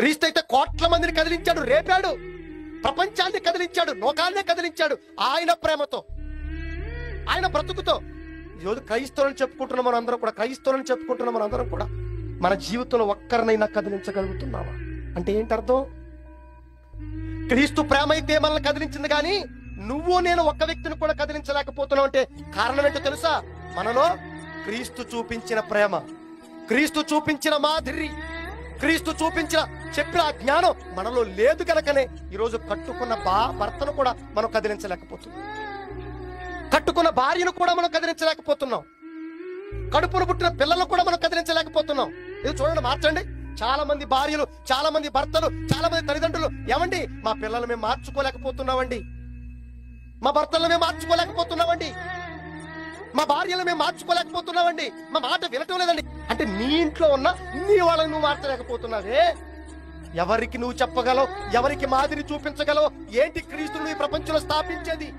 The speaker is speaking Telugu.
క్రీస్తు అయితే కోట్ల మందిని కదిలించాడు రేపాడు. ప్రపంచాన్ని కదిలించాడు లోకాన్నే కదిలించాడు ఆయన ప్రేమతో ఆయన బ్రతుకుతో. ఈరోజు క్రైస్తవులను చెప్పుకుంటున్న మనం అందరం కూడా క్రైస్తవులను చెప్పుకుంటున్న మనం అందరం కూడా మన జీవితంలో ఒక్కరినైనా కదిలించగలుగుతున్నావా? అంటే ఏంటి అర్థం? క్రీస్తు ప్రేమ అయితే మనల్ని కదిలించింది కానీ నువ్వు నేను ఒక్క వ్యక్తిని కూడా కదిలించలేకపోతున్నావు అంటే కారణం ఏంటో తెలుసా? మనలో క్రీస్తు చూపించిన ప్రేమ క్రీస్తు చూపించిన మాదిరి. క్రీస్తు చూపించిన చెప్పిన ఆ జ్ఞానం మనలో లేదు కనుకనే ఈరోజు కట్టుకున్న బా భర్తను కూడా మనం కదిలించలేకపోతున్నాం. కట్టుకున్న భార్యను కూడా మనం కదిలించలేకపోతున్నాం. కడుపును పుట్టిన పిల్లలను కూడా మనం కదిలించలేకపోతున్నాం. ఇది చూడండి మార్చండి. చాలా మంది భార్యలు చాలా మంది భర్తలు చాలా మంది తల్లిదండ్రులు ఏమండి? మా పిల్లలు మేము మార్చుకోలేకపోతున్నామండి. మా భర్తలను మేము మార్చుకోలేకపోతున్నామండి. మా భార్యలు మేము మార్చుకోలేకపోతున్నామండి. మా మాట వినటం లేదండి. అంటే నీ ఇంట్లో ఉన్న నీ వాళ్ళని నువ్వు మార్చలేకపోతున్నావే? ఎవరికి నువ్వు చెప్పగలవు? ఎవరికి మాదిరి చూపించగలవు? ఏంటి క్రీస్తుని ఈ ప్రపంచంలో స్థాపించేది?